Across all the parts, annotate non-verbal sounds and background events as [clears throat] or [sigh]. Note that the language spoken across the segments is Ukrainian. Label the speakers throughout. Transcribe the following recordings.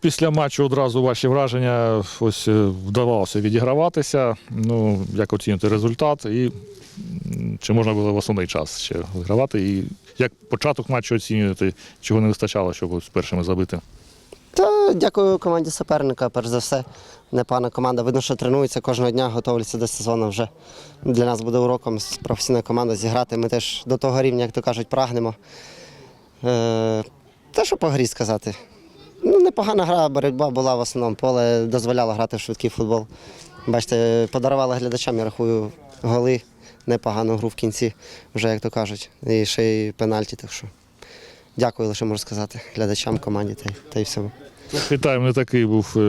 Speaker 1: Після матчу одразу ваші враження ось е, вдавалося відіграватися. Ну, як оцінюєте результат і чи можна було в основний час ще вигравати? І як початок матчу оцінюєте, чого не вистачало, щоб ось першими забити?
Speaker 2: Та дякую команді суперника, перш за все. Непогана команда. Видно, що тренується кожного дня, готуються до сезону вже. Для нас буде уроком з професійною командою зіграти. Ми теж до того рівня, як то кажуть, прагнемо. Е, та що по грі сказати? Ну, непогана гра, боротьба була в основному. Поле дозволяло грати в швидкий футбол. Бачите, подарували глядачам, я рахую, голи, непогану гру в кінці, вже як то кажуть. І ще й пенальті. Так що дякую, лише можу сказати, глядачам, команді та та й всьому.
Speaker 1: Вітаємо, не такий був е,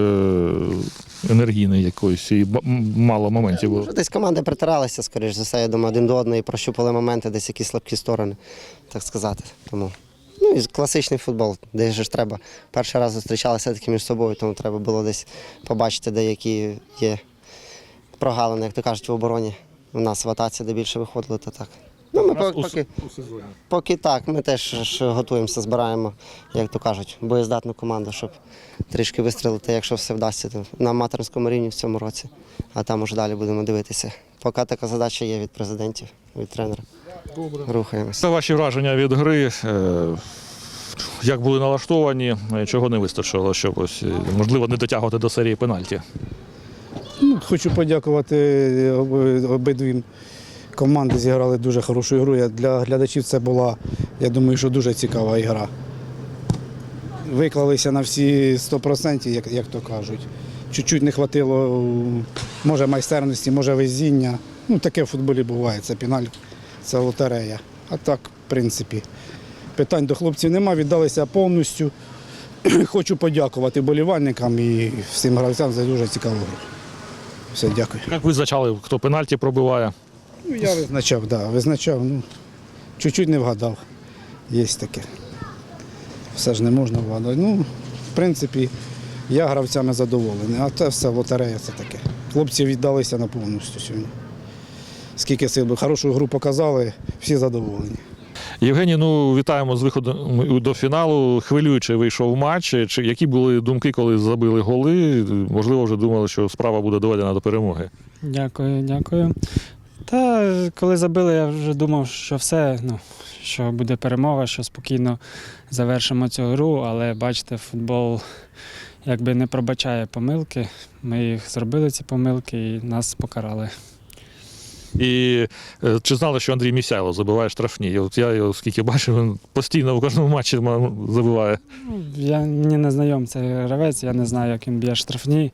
Speaker 1: енергійний якийсь і мало моментів було.
Speaker 2: Десь команди притиралися, скоріш за все, я думаю, один до одної прощупали моменти, десь якісь слабкі сторони, так сказати. Тому ну і класичний футбол, де ж треба. Перший раз зустрічалися таки між собою, тому треба було десь побачити, де які є прогалини, як то кажуть, в обороні. У нас в атаці, де більше виходило, то так. Ну, ми поки, поки, поки так, ми теж ж готуємося, збираємо, як то кажуть, боєздатну команду, щоб трішки вистрілити, якщо все вдасться, то на аматорському рівні в цьому році. А там уже далі будемо дивитися. Поки така задача є від президентів, від тренера. Рухаємося.
Speaker 1: Це ваші враження від гри. е, Як були налаштовані, е, чого не вистачило, щоб ось, е, можливо не дотягувати до серії пенальті.
Speaker 3: Ну, Хочу подякувати оби- обидвім команди зіграли дуже хорошу ігру. Для глядачів це була, я думаю, що дуже цікава ігра. Виклалися на всі 100%, як, як то кажуть. Чуть-чуть не вистачило, може, майстерності, може везіння. Ну, таке в футболі буває, це піналь, це лотерея. А так, в принципі, питань до хлопців нема, віддалися повністю. [clears throat] Хочу подякувати болівальникам і всім гравцям за дуже цікаву гру. Все, дякую.
Speaker 1: Як визначали, хто пенальті пробиває?
Speaker 3: Ну, я визначав, так, да, визначав. Ну, чуть-чуть не вгадав. Є таке. Все ж не можна вгадати. Ну, в принципі, я гравцями задоволений, а це все лотерея це таке. Хлопці віддалися на повністю сьогодні. Скільки сил би хорошу гру показали, всі задоволені.
Speaker 1: Євгеній, ну вітаємо з виходом до фіналу. Хвилююче вийшов матч. Чи які були думки, коли забили голи? Можливо, вже думали, що справа буде доведена до перемоги.
Speaker 4: Дякую, дякую. Та коли забили, я вже думав, що все, ну, що буде перемога, що спокійно завершимо цю гру, але бачите, футбол якби не пробачає помилки. Ми їх зробили, ці помилки, і нас покарали.
Speaker 1: І е, чи знали, що Андрій Місяйло забиває штрафні? І От я його скільки бачив, він постійно в кожному матчі забиває.
Speaker 4: Ну, Я не знайом цей гравець, я не знаю, як він б'є штрафні.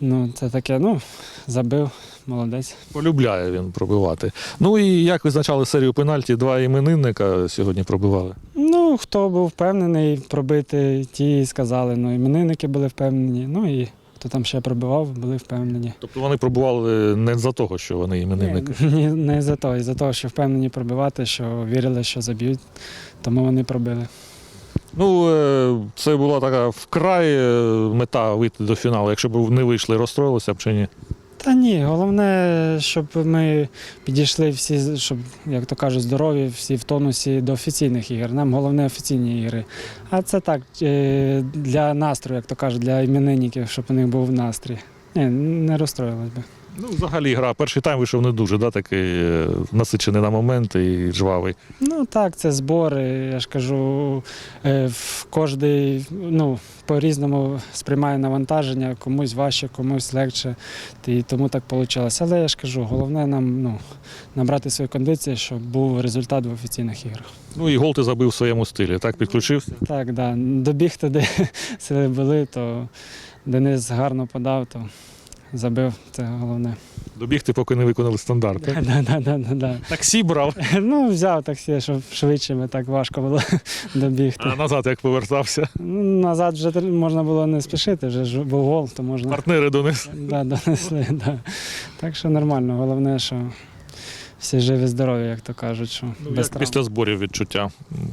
Speaker 4: Ну, це таке, ну, забив, молодець.
Speaker 1: Полюбляє він пробивати. Ну і як визначали серію пенальті, два іменинника сьогодні пробивали.
Speaker 4: Ну, хто був впевнений пробити, ті сказали. Ну, іменинники були впевнені. Ну і хто там ще пробивав, були впевнені.
Speaker 1: Тобто вони пробували не за того, що вони іменинники.
Speaker 4: Ні, не за того, і за того, що впевнені пробивати, що вірили, що заб'ють, тому вони пробили.
Speaker 1: Ну, е, це була така вкрай е, мета вийти до фіналу. Якщо б не вийшли, розстроїлися б чи ні.
Speaker 4: Та ні, головне, щоб ми підійшли всі, щоб, як то кажуть, здорові, всі в тонусі до офіційних ігор. Нам головне офіційні ігри. А це так, е, для настрою, як то кажуть, для іменинників, щоб у них був настрій. Ні, не розстроїлась би.
Speaker 1: Ну, взагалі гра. Перший тайм вийшов не дуже, да, такий е, насичений на моменти і жвавий.
Speaker 4: Ну так, це збори. Я ж кажу, е, в кожний ну, по-різному сприймає навантаження, комусь важче, комусь легше. І тому так вийшло. Але я ж кажу, головне нам ну, набрати свої кондиції, щоб був результат в офіційних іграх.
Speaker 1: Ну і гол ти забив в своєму стилі. Так підключився.
Speaker 4: Так, да. добіг туди, [laughs] сили були, то Денис гарно подав, то забив, це головне.
Speaker 1: Добігти, поки не виконали стандарт. так? [laughs]
Speaker 4: Да, да, да, да, да.
Speaker 1: Таксі брав, [laughs]
Speaker 4: Ну, взяв таксі, щоб швидше, бо так важко було [laughs] добігти.
Speaker 1: а назад як повертався.
Speaker 4: Ну, Назад вже тр- можна було не спішити, вже ж був гол, то можна
Speaker 1: Партнери донесли.
Speaker 4: да, донесли. Да. Так що нормально. Головне, що всі живі, здорові, як то кажуть. Що
Speaker 1: Ну,
Speaker 4: без
Speaker 1: як
Speaker 4: травм.
Speaker 1: після зборів відчуття.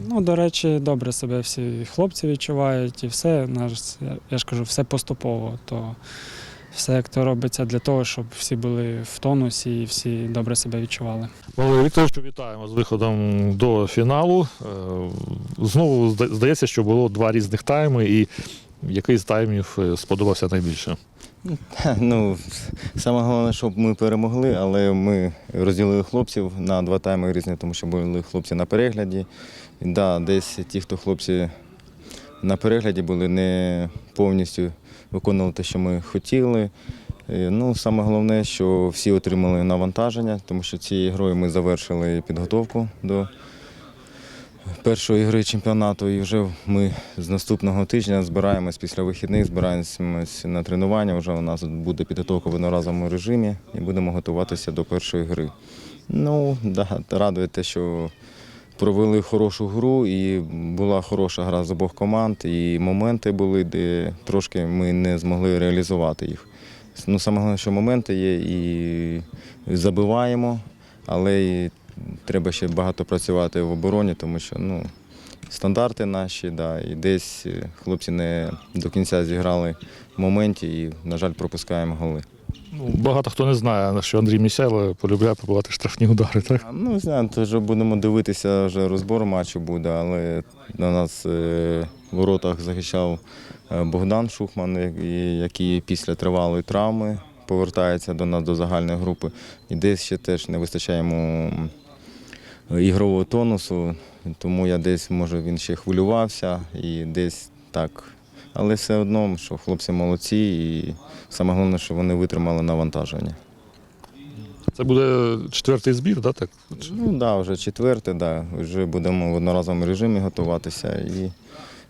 Speaker 4: Ну, до речі, добре себе всі хлопці відчувають і все. Наш, я ж кажу, все поступово. То все як то робиться для того, щоб всі були в тонусі і всі добре себе відчували.
Speaker 1: Валерій Вікторовичу, вітаємо з виходом до фіналу. Е, Знову здається, що було два різних тайми, і який з таймів е, сподобався найбільше? [laughs]
Speaker 5: Ну, саме головне, щоб ми перемогли, але ми розділили хлопців на два тайми різні, тому що були хлопці на перегляді. Да, десь ті, хто хлопці на перегляді були, не повністю виконували те, що ми хотіли. Е, Ну, саме головне, що всі отримали навантаження, тому що цією грою ми завершили підготовку до першої гри чемпіонату. І вже ми з наступного тижня збираємось після вихідних, збираємось на тренування. Вже у нас буде підготовка в одноразовому режимі і будемо готуватися до першої гри. Ну, да, радує те, що провели хорошу гру і була хороша гра з обох команд, і моменти були, де трошки ми не змогли реалізувати їх. Ну, саме головне, що моменти є і забиваємо, але і треба ще багато працювати в обороні, тому що ну, стандарти наші, да, і десь е, хлопці не до кінця зіграли в моменті і, на жаль, пропускаємо голи.
Speaker 1: Ну, багато хто не знає, що Андрій Місяйло полюбляє побувати штрафні удари. Так?
Speaker 5: Ну, знаємо, то вже будемо дивитися, вже розбор матчу буде, але на нас е, в воротах захищав е, Богдан Шухман, який після тривалої травми повертається до нас до загальної групи. І десь ще теж не вистачає йому ігрового тонусу, тому я десь, може, він ще хвилювався і десь так. Але все одно, що хлопці молодці, і саме головне, що вони витримали навантаження.
Speaker 1: Це буде четвертий збір, да, так?
Speaker 5: Ну так, да, вже четверте, да. вже будемо в одноразовому режимі готуватися і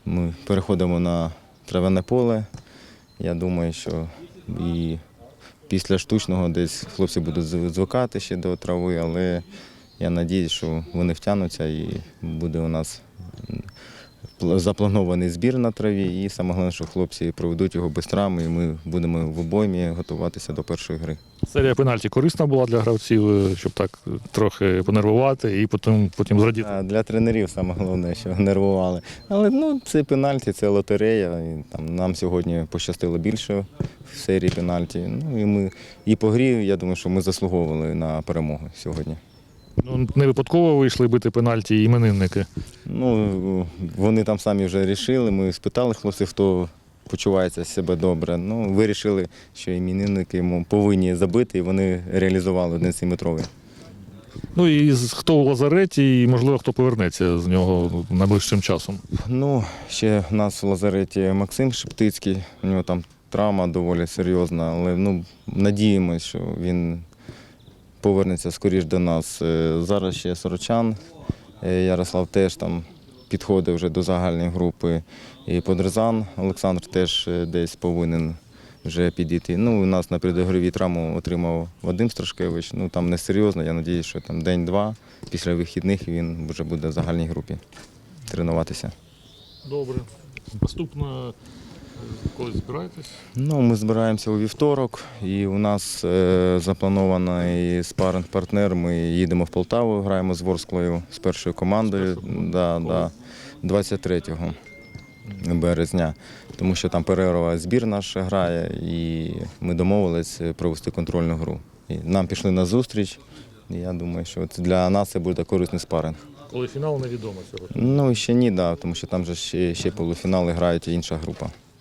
Speaker 5: ми переходимо на травяне поле. Я думаю, що і після штучного десь хлопці будуть зв- звикати ще до трави, але я сподіваюся, що вони втягнуться і буде у нас запланований збір на траві. І саме головне, що хлопці проведуть його без травм, і ми будемо в обоймі готуватися до першої гри.
Speaker 1: Серія пенальті корисна була для гравців, е, щоб так е, трохи понервувати і потім, потім зрадіти.
Speaker 5: А, Для тренерів саме головне, що нервували. Але ну, це пенальті, це лотерея. І, там, нам сьогодні пощастило більше в серії пенальті. Ну, і, ми, і по грі, я думаю, що ми заслуговували на перемогу сьогодні.
Speaker 1: Ну, не випадково вийшли бити пенальті іменинники.
Speaker 5: Ну, вони там самі вже рішили. Ми спитали хлопців, хто почувається себе добре. Ну, вирішили, що іменинники йому повинні забити, і вони реалізували 11-метровий.
Speaker 1: Ну і хто у лазареті, і можливо хто повернеться з нього найближчим часом.
Speaker 5: Ну, ще в нас в лазареті Максим Шептицький, у нього там травма доволі серйозна, але ну, надіємося, що він повернеться скоріш до нас. Е, Зараз ще Сорочан. Е, Ярослав теж там підходить вже до загальної групи. І Подрезан Олександр теж е, десь повинен вже підійти. Ну, у нас на передогровій травму отримав Вадим Страшкевич. Ну там не серйозно, я сподіваюся, що там день-два після вихідних він вже буде в загальній групі тренуватися.
Speaker 1: Добре. Наступно коли збираєтесь?
Speaker 5: Ну, ми збираємося у вівторок, і у нас е, запланований спаринг партнер. Ми їдемо в Полтаву, граємо з Ворсклою з першою командою да, да, 23 березня, тому що там перерва збір наш грає, і ми домовились провести контрольну гру. І нам пішли на зустріч. І я думаю, що для нас це буде корисний спаринг.
Speaker 1: Коли фінал невідомо цього.
Speaker 5: Ну ще ні, да, тому що там же ще, ще полуфінали грають інша група.